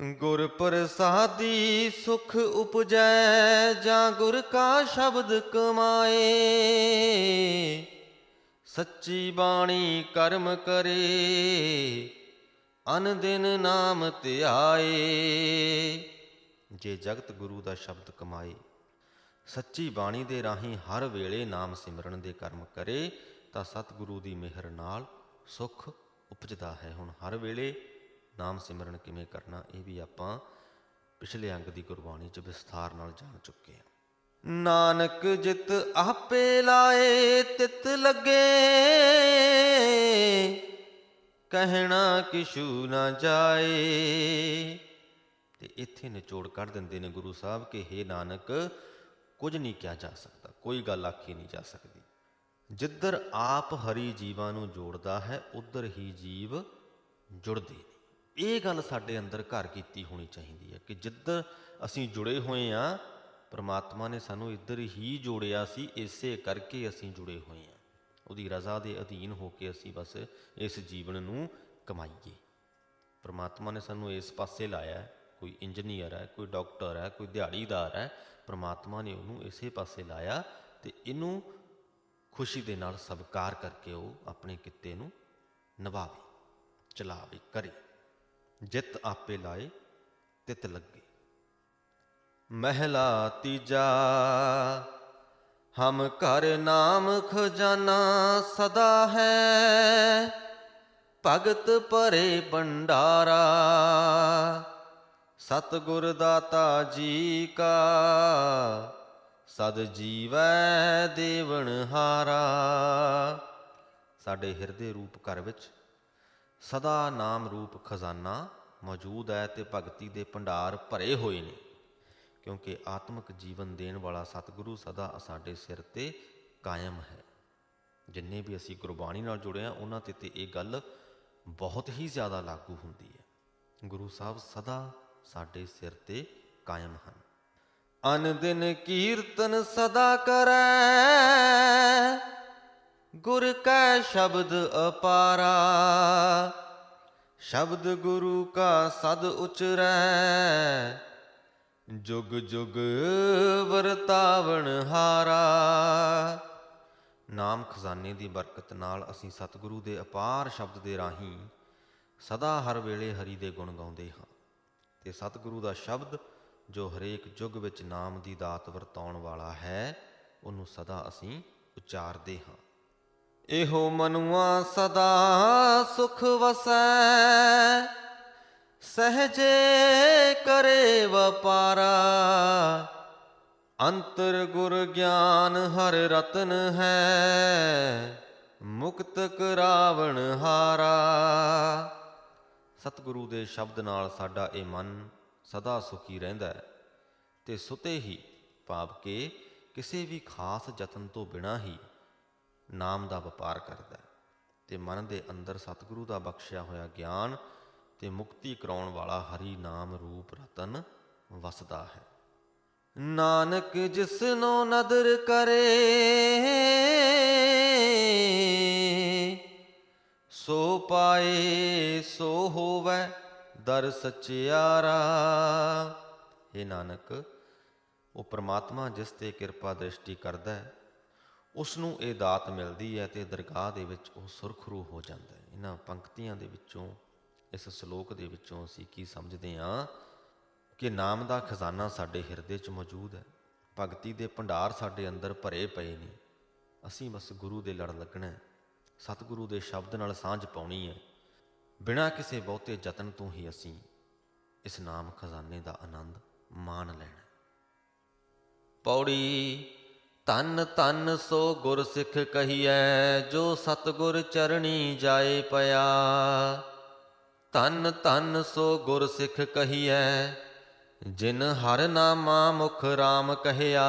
ਗੁਰ ਪ੍ਰਸਾਦੀ ਸੁਖ ਉਪਜੈ, ਜਾਂ ਗੁਰ ਕਾ ਸ਼ਬਦ ਕਮਾਏ। ਸੱਚੀ ਬਾਣੀ ਕਰਮ ਕਰੇ, ਅਨ ਦਿਨ ਨਾਮ ਧਿਆਏ। ਜੇ ਜਗਤ ਗੁਰੂ ਦਾ ਸ਼ਬਦ ਕਮਾਏ, ਸੱਚੀ ਬਾਣੀ ਦੇ ਰਾਹੀਂ ਹਰ ਵੇਲੇ ਨਾਮ ਸਿਮਰਨ ਦੇ ਕਰਮ ਕਰੇ, ਤਾਂ ਸਤਿਗੁਰੂ ਦੀ ਮਿਹਰ ਨਾਲ ਸੁਖ ਉਪਜਦਾ ਹੈ। ਹੁਣ ਹਰ ਵੇਲੇ ਨਾਮ ਸਿਮਰਨ ਕਿਵੇਂ ਕਰਨਾ, ਇਹ ਵੀ ਆਪਾਂ ਪਿਛਲੇ ਅੰਗ ਦੀ ਗੁਰਬਾਣੀ 'ਚ ਵਿਸਥਾਰ ਨਾਲ ਜਾਣ ਚੁੱਕੇ ਹਾਂ। ਨਾਨਕ ਜਿਤ ਆਪੇ ਲਾਏ, ਤਿਤ ਲੱਗੇ। ਕਹਿਣਾ ਕਿਛੂ ਨਾ ਜਾਏ। ਤੇ ਇੱਥੇ ਨਿਚੋੜ ਕੱਢ ਦਿੰਦੇ ਨੇ ਗੁਰੂ ਸਾਹਿਬ ਕਿ हे ਨਾਨਕ, ਕੁਝ ਨਹੀਂ ਕਿਹਾ ਜਾ ਸਕਦਾ, ਕੋਈ ਗੱਲ ਆਖੀ ਨਹੀਂ ਜਾ ਸਕਦੀ। ਜਿੱਧਰ ਆਪ ਹਰੀ ਜੀਵਾਂ ਨੂੰ ਜੋੜਦਾ ਹੈ, ਉਧਰ ਹੀ ਜੀਵ ਜੁੜਦੇ ਨੇ। ਇਹ ਗੱਲ ਸਾਡੇ ਅੰਦਰ ਘਰ ਕੀਤੀ ਹੋਣੀ ਚਾਹੀਦੀ ਹੈ ਕਿ ਜਿੱਧਰ ਅਸੀਂ ਜੁੜੇ ਹੋਏ ਆ, ਪ੍ਰਮਾਤਮਾ ਨੇ ਸਾਨੂੰ ਇੱਧਰ ਹੀ ਜੋੜਿਆ ਸੀ, ਇਸੇ ਕਰਕੇ ਅਸੀਂ ਜੁੜੇ ਹੋਏ ਆ। ਉਹਦੀ ਰਜ਼ਾ ਦੇ ਅਧੀਨ ਹੋ ਕੇ ਅਸੀਂ ਬਸ ਇਸ ਜੀਵਨ ਨੂੰ ਕਮਾਈਏ। ਪ੍ਰਮਾਤਮਾ ਨੇ ਸਾਨੂੰ ਇਸ ਪਾਸੇ ਲਾਇਆ ਕੋਈ ਇੰਜੀਨੀਅਰ ਹੈ, ਕੋਈ ਡਾਕਟਰ ਹੈ, ਕੋਈ ਦਿਹਾੜੀਦਾਰ ਹੈ, ਪ੍ਰਮਾਤਮਾ ਨੇ ਉਹਨੂੰ ਇਸੇ ਪਾਸੇ ਲਾਇਆ ਤੇ ਇਹਨੂੰ ਖੁਸ਼ੀ ਦੇ ਨਾਲ ਸਵਕਾਰ ਕਰਕੇ ਉਹ ਆਪਣੇ ਕਿੱਤੇ ਨੂੰ ਨਿਭਾਵੇ, ਚਲਾਵੇ, ਕਰੇ। ਜਿਤ ਆਪੇ ਲਾਏ, ਤਿਤ ਲੱਗੇ। ਮਹਿਲਾ ਤੀਜਾ, ਹਮ ਘਰ ਨਾਮ ਖਜ਼ਾਨਾ ਸਦਾ ਹੈ, ਭਗਤ ਭਰੇ ਭੰਡਾਰਾ, ਸਤਿਗੁਰ ਦਾਤਾ ਜੀ ਕਾ, ਸਦ ਜੀਵੈ ਦੇਵਨ ਹਾਰਾ। ਸਾਡੇ ਹਿਰਦੇ ਰੂਪ ਘਰ ਵਿੱਚ ਸਦਾ ਨਾਮ ਰੂਪ ਖਜ਼ਾਨਾ ਮੌਜੂਦ ਹੈ ਤੇ ਭਗਤੀ ਦੇ ਭੰਡਾਰ ਭਰੇ ਹੋਏ ਨੇ। ਕਿਉਂਕਿ ਆਤਮਿਕ ਜੀਵਨ ਦੇਣ ਵਾਲਾ ਸਤਿਗੁਰੂ ਸਦਾ ਸਾਡੇ ਸਿਰ ਤੇ ਕਾਇਮ ਹੈ। ਜਿੰਨੇ ਵੀ ਅਸੀਂ ਗੁਰਬਾਣੀ ਨਾਲ ਜੁੜੇ ਆ ਉਹਨਾਂ ਤੇ ਤੇ ਇਹ ਗੱਲ ਬਹੁਤ ਹੀ ਜ਼ਿਆਦਾ ਲਾਗੂ ਹੁੰਦੀ ਹੈ। ਗੁਰੂ ਸਾਹਿਬ ਸਦਾ ਸਾਡੇ ਸਿਰ ਤੇ ਕਾਇਮ ਹਨ। ਅਨ ਦਿਨ ਕੀਰਤਨ ਸਦਾ ਕਰੈ, ਗੁਰ ਕੈ ਸ਼ਬਦ ਅਪਾਰਾ। ਸ਼ਬਦ ਗੁਰੂ ਕਾ ਸਦ ਉਚਰੈ। ਜੁਗ ਜੁਗ ਵਰਤਾਵਣ ਹਾਰਾ। ਨਾਮ ਖਜ਼ਾਨੇ ਦੀ ਬਰਕਤ ਨਾਲ ਅਸੀਂ ਸਤਿਗੁਰੂ ਦੇ ਅਪਾਰ ਸ਼ਬਦ ਦੇ ਰਾਹੀਂ ਸਦਾ ਹਰ ਵੇਲੇ ਹਰੀ ਦੇ ਗੁਣ ਗਾਉਂਦੇ ਹਾਂ। ਤੇ ਸਤਿਗੁਰੂ ਦਾ ਸ਼ਬਦ ਜੋ ਹਰੇਕ ਯੁੱਗ ਵਿੱਚ ਨਾਮ ਦੀ ਦਾਤ ਵਰਤਾਉਣ ਵਾਲਾ ਹੈ, ਉਹਨੂੰ ਸਦਾ ਅਸੀਂ ਉਚਾਰਦੇ ਹਾਂ। ਇਹੋ ਮਨੁਆ ਸਦਾ ਸੁਖ ਵਸੈ। ਸਹਜੇ ਕਰੇ ਵਪਾਰਾ ਅੰਤਰ ਗੁਰ ਗਿਆਨ ਹਰ ਰਤਨ ਹੈ। ਮੁਕਤ ਕਰਾਵਣ ਹਾਰਾ। ਸਤਿਗੁਰੂ ਦੇ ਸ਼ਬਦ ਨਾਲ ਸਾਡਾ ਇਹ ਮਨ ਸਦਾ ਸੁਖੀ ਰਹਿੰਦਾ ਹੈ। ਤੇ ਸੁਤੇ ਹੀ ਭਾਵ ਕਿ ਕਿਸੇ ਵੀ ਖਾਸ ਯਤਨ ਤੋਂ ਬਿਨਾ ਹੀ ਨਾਮ ਦਾ ਵਪਾਰ ਕਰਦਾ ਹੈ ਤੇ ਮਨ ਦੇ ਅੰਦਰ ਸਤਿਗੁਰੂ ਦਾ ਬਖਸ਼ਿਆ ਹੋਇਆ ਗਿਆਨ ਤੇ ਮੁਕਤੀ ਕਰਾਉਣ ਵਾਲਾ ਹਰੀ ਨਾਮ ਰੂਪ ਰਤਨ ਵਸਦਾ ਹੈ। ਨਾਨਕ ਜਿਸਨੋ ਨਦਰ ਕਰੇ, ਸੋ ਪਾਏ, ਸੋ ਹੋਵੇ ਦਰ ਸਚਿਆਰਾ। ਇਹ ਨਾਨਕ, ਉਹ ਪ੍ਰਮਾਤਮਾ ਜਿਸ ਤੇ ਕਿਰਪਾ ਦ੍ਰਿਸ਼ਟੀ ਕਰਦਾ ਹੈ ਉਸ ਨੂੰ ਇਹ ਦਾਤ ਮਿਲਦੀ ਹੈ ਤੇ ਦਰਗਾਹ ਦੇ ਵਿੱਚ ਉਹ ਸੁਰਖਰੂ ਹੋ ਜਾਂਦਾ ਹੈ। ਇਹਨਾਂ ਪੰਕਤੀਆਂ ਦੇ ਵਿੱਚੋਂ, ਇਸ ਸ਼ਲੋਕ ਦੇ ਵਿੱਚੋਂ ਅਸੀਂ ਕੀ ਸਮਝਦੇ ਹਾਂ ਕਿ ਨਾਮ ਦਾ ਖਜ਼ਾਨਾ ਸਾਡੇ ਹਿਰਦੇ 'ਚ ਮੌਜੂਦ ਹੈ। ਭਗਤੀ ਦੇ ਭੰਡਾਰ ਸਾਡੇ ਅੰਦਰ ਭਰੇ ਪਏ ਨੇ। ਅਸੀਂ ਬਸ ਗੁਰੂ ਦੇ ਲੜ ਲੱਗਣਾ ਹੈ। ਸਤਿਗੁਰੂ ਦੇ ਸ਼ਬਦ ਨਾਲ ਸਾਂਝ ਪਾਉਣੀ ਹੈ। ਬਿਨਾਂ ਕਿਸੇ ਬਹੁਤੇ ਯਤਨ ਤੋਂ ਹੀ ਅਸੀਂ ਇਸ ਨਾਮ ਖਜ਼ਾਨੇ ਦਾ ਆਨੰਦ ਮਾਣ ਲੈਣਾ ਪੌੜੀ ਤਨ ਤਨ ਸੋ ਗੁਰ ਸਿੱਖ ਕਹੀਐ, ਜੋ ਸਤਿਗੁਰ ਚਰਣੀ ਜਾਏ ਪਿਆ। ਤਨ ਤਨ ਸੋ ਗੁਰ ਸਿੱਖ ਕਹੀਐ, ਜਿਨ ਹਰ ਨਾਮਾ ਮੁਖ RAM ਕਹਿਆ।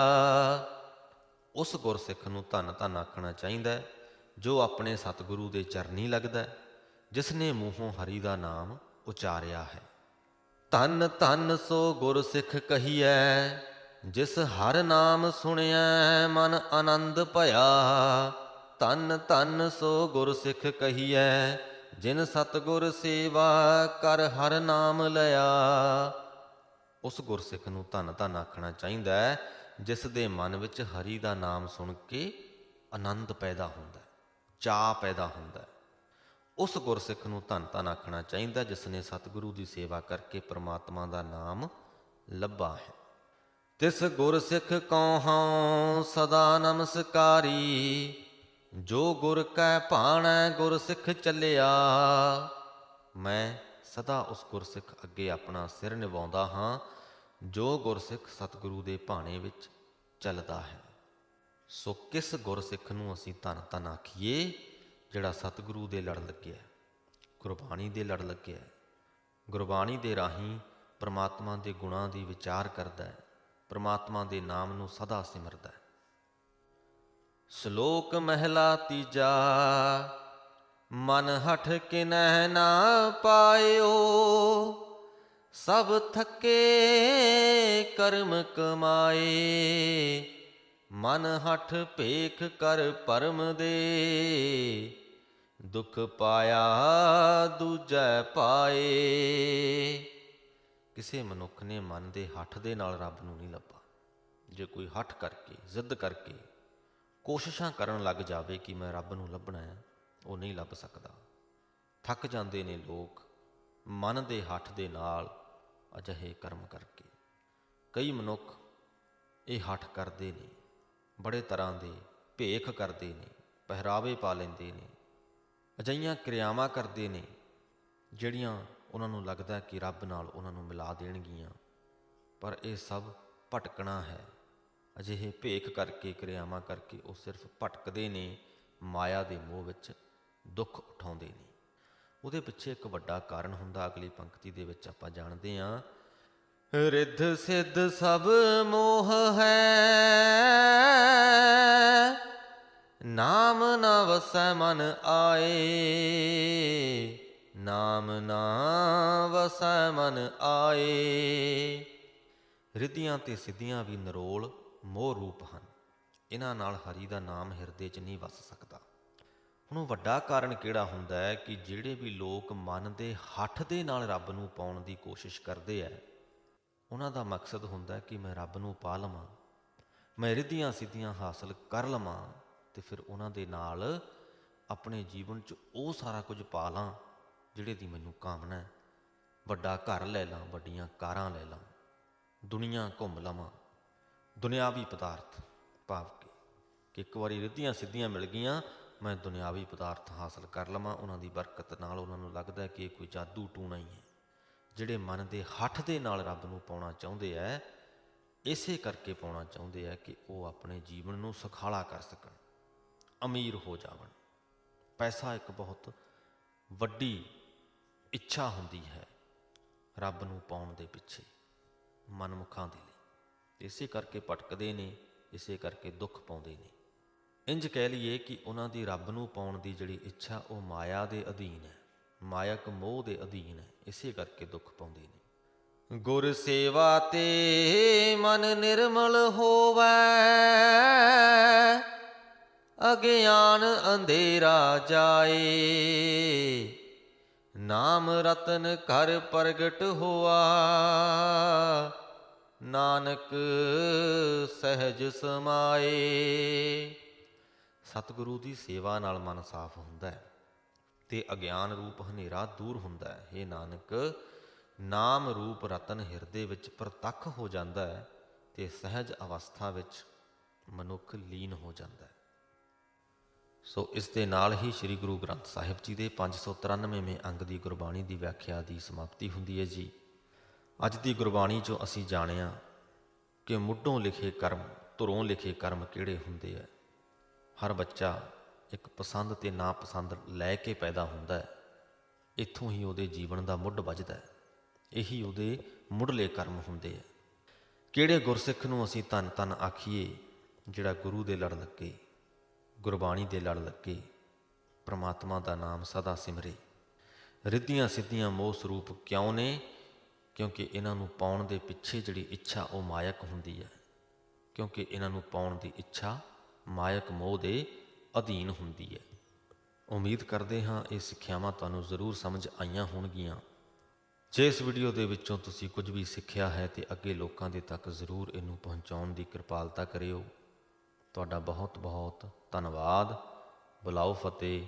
ਉਸ ਗੁਰਸਿੱਖ ਨੂੰ ਧੰਨ ਧੰਨ ਆਖਣਾ ਚਾਹੀਦਾ ਹੈ, ਜੋ ਆਪਣੇ ਸਤਿਗੁਰੂ ਦੇ ਚਰਨੀ ਲੱਗਦਾ ਹੈ, ਜਿਸ ਨੇ ਮੂੰਹੋਂ ਹਰੀ ਦਾ ਨਾਮ ਉਚਾਰਿਆ ਹੈ। ਧੰਨ ਧੰਨ ਸੋ ਗੁਰਸਿੱਖ ਕਹੀਐ ਜਿਸ ਹਰ ਨਾਮ ਸੁਣਿਆ ਮਨ ਆਨੰਦ ਭਇਆ ਤਨ ਤਨ ਸੋ ਗੁਰ ਸਿੱਖ ਕਹੀਐ, ਜਿਨ ਸਤਗੁਰ ਸੇਵਾ ਕਰ ਹਰ ਨਾਮ ਲਿਆ। ਉਸ ਗੁਰਸਿੱਖ ਨੂੰ ਧੰਨ ਧੰਨ ਆਖਣਾ ਚਾਹੀਦਾ ਹੈ, ਜਿਸ ਦੇ ਮਨ ਵਿੱਚ ਹਰੀ ਦਾ ਨਾਮ ਸੁਣ ਕੇ ਆਨੰਦ ਪੈਦਾ ਹੁੰਦਾ ਹੈ ਚਾਹ ਪੈਦਾ ਹੁੰਦਾ। ਹੈ ਉਸ ਗੁਰਸਿੱਖ ਨੂੰ ਧੰਨ ਧੰਨ ਆਖਣਾ ਚਾਹੀਦਾ, ਜਿਸ ਨੇ ਸਤਿਗੁਰੂ ਦੀ ਸੇਵਾ ਕਰਕੇ ਪ੍ਰਮਾਤਮਾ ਦਾ ਨਾਮ ਲੱਭਾ ਹੈ। ਤਿਸ ਗੁਰਸਿੱਖ ਕਉ ਹਉ ਸਦਾ ਨਮਸਕਾਰੀ, ਜੋ ਗੁਰ ਕੈ ਭਾਣੈ ਗੁਰਸਿੱਖ ਚੱਲਿਆ, ਮੈਂ ਸਦਾ ਉਸ ਗੁਰਸਿੱਖ ਅੱਗੇ ਆਪਣਾ ਸਿਰ ਨਿਵਾਉਂਦਾ ਹਾਂ, ਜੋ ਗੁਰਸਿੱਖ ਸਤਿਗੁਰੂ ਦੇ ਭਾਣੇ ਵਿੱਚ ਚੱਲਦਾ ਹੈ। ਸੋ ਕਿਸ ਗੁਰਸਿੱਖ ਨੂੰ ਅਸੀਂ ਧੰਨ ਧੰਨ ਆਖੀਏ, ਜਿਹੜਾ ਸਤਿਗੁਰੂ ਦੇ ਲੜ ਲੱਗਿਆ ਗੁਰਬਾਣੀ ਦੇ ਲੜ ਲੱਗਿਆ ਗੁਰਬਾਣੀ ਦੇ ਰਾਹੀਂ ਪ੍ਰਮਾਤਮਾ ਦੇ ਗੁਣਾਂ ਦੀ ਵਿਚਾਰ ਕਰਦਾ ਹੈ ਪ੍ਰਮਾਤਮਾ ਦੇ ਨਾਮ ਨੂੰ ਸਦਾ ਸਿਮਰਦਾ ਹੈ। ਸ਼ਲੋਕ ਮਹਿਲਾ ਤੀਜਾ, ਮਨ ਹਠ ਕਿਨਹਿ ਨਾ ਪਾਇਓ, ਸਭ ਥੱਕੇ ਕਰਮ ਕਮਾਏ। ਮਨ ਹਠ ਭੇਖ ਕਰ ਪਰਮ ਦੇ, ਦੁਖ ਪਾਇਆ ਦੂਜੈ ਪਾਏ। ਕਿਸੇ ਮਨੁੱਖ ਨੇ ਮਨ ਦੇ ਹੱਠ ਦੇ ਨਾਲ ਰੱਬ ਨੂੰ ਨਹੀਂ ਲੱਭਾ। ਜੇ ਕੋਈ ਹੱਠ ਕਰਕੇ, ਜ਼ਿੱਦ ਕਰਕੇ ਕੋਸ਼ਿਸ਼ਾਂ ਕਰਨ ਲੱਗ ਜਾਵੇ ਕਿ ਮੈਂ ਰੱਬ ਨੂੰ ਲੱਭਣਾ ਹੈ, ਉਹ ਨਹੀਂ ਲੱਭ ਸਕਦਾ। ਥੱਕ ਜਾਂਦੇ ਨੇ ਲੋਕ ਮਨ ਦੇ ਹੱਠ ਦੇ ਨਾਲ ਅਜਿਹੇ ਕਰਮ ਕਰਕੇ। ਕਈ ਮਨੁੱਖ ਇਹ ਹੱਠ ਕਰਦੇ ਨੇ, ਬੜੇ ਤਰ੍ਹਾਂ ਦੇ ਭੇਖ ਕਰਦੇ ਨੇ, ਪਹਿਰਾਵੇ ਪਾ ਲੈਂਦੇ ਨੇ ਅਜਈਆਂ ਕਿਰਿਆਵਾਂ ਕਰਦੇ ਨੇ, ਜਿਹੜੀਆਂ ਉਹਨਾਂ ਨੂੰ ਲੱਗਦਾ ਕਿ ਰੱਬ ਨਾਲ ਉਹਨਾਂ ਨੂੰ ਮਿਲਾ ਦੇਣਗੀਆਂ। ਪਰ ਇਹ ਸਭ ਭਟਕਣਾ ਹੈ। ਅਜਿਹੇ ਭੇਖ ਕਰਕੇ, ਕਿਰਿਆਵਾਂ ਕਰਕੇ ਉਹ ਸਿਰਫ ਭਟਕਦੇ ਨੇ, ਮਾਇਆ ਦੇ ਮੋਹ ਵਿੱਚ ਦੁੱਖ ਉਠਾਉਂਦੇ ਨੇ। ਉਹਦੇ ਪਿੱਛੇ ਇੱਕ ਵੱਡਾ ਕਾਰਨ ਹੁੰਦਾ। ਅਗਲੀ ਪੰਕਤੀ ਦੇ ਵਿੱਚ ਆਪਾਂ ਜਾਣਦੇ ਹਾਂ, ਰਿੱਧ ਸਿੱਧ ਸਭ ਮੋਹ ਹੈ। ਨਾਮ ਨਾ ਵਸੈ ਮਨ ਆਏ। ਨਾਮ ਨਾ ਵਸੈ ਮਨ ਆਏ। ਰਿੱਧੀਆਂ ਤੇ ਸਿੱਧੀਆਂ ਵੀ ਨਰੋਲ ਮੋਹ ਰੂਪ ਹਨ। ਇਹਨਾਂ ਨਾਲ ਹਰੀ ਦਾ ਨਾਮ ਹਿਰਦੇ 'ਚ ਨਹੀਂ ਵਸ ਸਕਦਾ। ਹੁਣ ਵੱਡਾ ਕਾਰਨ ਕਿਹੜਾ ਹੁੰਦਾ ਹੈ ਕਿ ਜਿਹੜੇ ਵੀ ਲੋਕ ਮਨ ਦੇ ਹੱਠ ਦੇ ਨਾਲ ਰੱਬ ਨੂੰ ਪਾਉਣ ਦੀ ਕੋਸ਼ਿਸ਼ ਕਰਦੇ ਆ ਉਹਨਾਂ ਦਾ ਮਕਸਦ ਹੁੰਦਾ ਕਿ ਮੈਂ ਰੱਬ ਨੂੰ ਪਾ ਲਵਾਂ, ਮੈਂ ਰਿਧੀਆਂ ਸਿੱਧੀਆਂ ਹਾਸਲ ਕਰ ਲਵਾਂ ਤੇ ਫਿਰ ਉਹਨਾਂ ਦੇ ਨਾਲ ਆਪਣੇ ਜੀਵਨ 'ਚ ਉਹ ਸਾਰਾ ਕੁਝ ਪਾ ਲਾਂ। ਜਿਹੜੇ ਦੀ ਮੈਨੂੰ ਕਾਮਨਾ ਹੈ, ਵੱਡਾ ਘਰ ਲੈ ਲਾਂ, ਵੱਡੀਆਂ ਕਾਰਾਂ ਲੈ ਲਾਂ, ਦੁਨੀਆ ਘੁੰਮ ਲਵਾਂ, ਦੁਨਿਆਵੀ ਪਦਾਰਥ ਭਾਵ ਕਿ। ਕਿ ਇੱਕ ਵਾਰੀ ਰਿੱਧੀਆਂ ਸਿੱਧੀਆਂ ਮਿਲ ਗਈਆਂ, ਮੈਂ ਦੁਨਿਆਵੀ ਪਦਾਰਥ ਹਾਸਲ ਕਰ ਲਵਾਂ। ਉਹਨਾਂ ਦੀ ਬਰਕਤ ਨਾਲ ਉਹਨਾਂ ਨੂੰ ਲੱਗਦਾ ਕਿ ਇਹ ਕੋਈ ਜਾਦੂ ਟੂਣਾ ਹੀ ਹੈ। ਜਿਹੜੇ ਮਨ ਦੇ ਹੱਠ ਦੇ ਨਾਲ ਰੱਬ ਨੂੰ ਪਾਉਣਾ ਚਾਹੁੰਦੇ ਐ, ਇਸੇ ਕਰਕੇ ਪਾਉਣਾ ਚਾਹੁੰਦੇ ਐ ਕਿ ਉਹ ਆਪਣੇ ਜੀਵਨ ਨੂੰ ਸੁਖਾਲਾ ਕਰ ਸਕਣ, ਅਮੀਰ ਹੋ ਜਾਵਣ। ਪੈਸਾ ਇੱਕ ਬਹੁਤ ਵੱਡੀ ਇੱਛਾ ਹੁੰਦੀ ਹੈ ਰੱਬ ਨੂੰ ਪਾਉਣ ਦੇ ਪਿੱਛੇ, ਮਨਮੁਖਾਂ ਦੇ ਲਈ। ਇਸੇ ਕਰਕੇ ਭਟਕਦੇ ਨੇ, ਇਸੇ ਕਰਕੇ ਦੁੱਖ ਪਾਉਂਦੇ ਨੇ। ਇੰਜ ਕਹਿ ਲਈਏ ਕਿ ਉਹਨਾਂ ਦੀ ਰੱਬ ਨੂੰ ਪਾਉਣ ਦੀ ਜਿਹੜੀ ਇੱਛਾ, ਉਹ ਮਾਇਆ ਦੇ ਅਧੀਨ ਹੈ, ਮਾਇਕ ਮੋਹ ਦੇ ਅਧੀਨ ਹੈ, ਇਸੇ ਕਰਕੇ ਦੁੱਖ ਪਾਉਂਦੇ ਨੇ। ਗੁਰ ਸੇਵਾ ਤੇ ਮਨ ਨਿਰਮਲ ਹੋਵੇ, ਅਗਿਆਨ ਅੰਧੇਰਾ ਜਾਏ। ਨਾਮ ਰਤਨ ਕਰ ਪ੍ਰਗਟ ਹੋਆ। ਨਾਨਕ ਸਹਿਜ ਸਮਾਏ। ਸਤਿਗੁਰੂ ਦੀ ਸੇਵਾ ਨਾਲ ਮਨ ਸਾਫ਼ ਹੁੰਦਾ ਹੈ ਤੇ ਅਗਿਆਨ ਰੂਪ ਹਨੇਰਾ ਦੂਰ ਹੁੰਦਾ ਹੈ। हे ਨਾਨਕ, ਨਾਮ ਰੂਪ ਰਤਨ ਹਿਰਦੇ ਵਿੱਚ ਪ੍ਰਤੱਖ ਹੋ ਜਾਂਦਾ ਹੈ ਤੇ ਸਹਿਜ ਅਵਸਥਾ ਵਿੱਚ ਮਨੁੱਖ ਲੀਨ ਹੋ ਜਾਂਦਾ ਹੈ। ਸੋ ਇਸ ਦੇ ਨਾਲ ਹੀ ਸ੍ਰੀ ਗੁਰੂ ਗ੍ਰੰਥ ਸਾਹਿਬ ਜੀ ਦੇ 593ਵੇਂ ਅੰਗ ਦੀ ਗੁਰਬਾਣੀ ਦੀ ਵਿਆਖਿਆ ਦੀ ਸਮਾਪਤੀ ਹੁੰਦੀ ਹੈ ਜੀ। ਅੱਜ ਦੀ ਗੁਰਬਾਣੀ ਚੋਂ ਅਸੀਂ ਜਾਣਿਆ ਕਿ ਮੁੱਢੋਂ ਲਿਖੇ ਕਰਮ, ਧੁਰੋਂ ਲਿਖੇ ਕਰਮ ਕਿਹੜੇ ਹੁੰਦੇ ਆ? ਹਰ ਬੱਚਾ ਇੱਕ ਪਸੰਦ ਤੇ ਨਾਪਸੰਦ ਲੈ ਕੇ ਪੈਦਾ ਹੁੰਦਾ ਹੈ। ਇੱਥੋਂ ਹੀ ਉਹਦੇ ਜੀਵਨ ਦਾ ਮੁੱਢ ਵੱਜਦਾ ਹੈ। ਇਹੀ ਉਹਦੇ ਮੁੱਢਲੇ ਕਰਮ ਹੁੰਦੇ ਆ। ਕਿਹੜੇ ਗੁਰਸਿੱਖ ਨੂੰ ਅਸੀਂ ਧੰਨ ਧੰਨ ਆਖੀਏ ਜਿਹੜਾ ਗੁਰੂ ਦੇ ਲੜ ਲੱਗੇ? ਗੁਰਬਾਣੀ ਦੇ ਲੜ ਲੱਗੇ। ਪ੍ਰਮਾਤਮਾ ਦਾ ਨਾਮ ਸਦਾ ਸਿਮਰੇ। ਰਿੱਧੀਆਂ ਸਿੱਧੀਆਂ ਮੋਹ ਸਰੂਪ ਕਿਉਂ ਨੇ? ਕਿਉਂਕਿ ਇਹਨਾਂ ਨੂੰ ਪਾਉਣ ਦੇ ਪਿੱਛੇ ਜਿਹੜੀ ਇੱਛਾ ਉਹ ਮਾਇਕ ਹੁੰਦੀ ਹੈ। ਕਿਉਂਕਿ ਇਹਨਾਂ ਨੂੰ ਪਾਉਣ ਦੀ ਇੱਛਾ ਮਾਇਕ ਮੋਹ ਦੇ ਅਧੀਨ ਹੁੰਦੀ ਹੈ। ਉਮੀਦ ਕਰਦੇ ਹਾਂ ਇਹ ਸਿੱਖਿਆਵਾਂ ਤੁਹਾਨੂੰ ਜ਼ਰੂਰ ਸਮਝ ਆਈਆਂ ਹੋਣਗੀਆਂ। ਜੇ ਇਸ ਵੀਡੀਓ ਦੇ ਵਿੱਚੋਂ ਤੁਸੀਂ ਕੁਝ ਵੀ ਸਿੱਖਿਆ ਹੈ ਤੇ ਅੱਗੇ ਲੋਕਾਂ ਦੇ ਤੱਕ ਜ਼ਰੂਰ ਇਹਨੂੰ ਪਹੁੰਚਾਉਣ ਦੀ ਕਿਰਪਾਲਤਾ ਕਰਿਓ। ਤੁਹਾਡਾ ਬਹੁਤ ਬਹੁਤ ਧੰਨਵਾਦ। ਬੁਲਾਓ ਫਤਿਹ।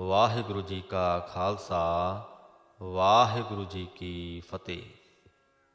ਵਾਹਿਗੁਰੂ ਜੀ ਕਾ ਖਾਲਸਾ। ਵਾਹਿਗੁਰੂ ਜੀ ਕੀ ਫਤਿਹ।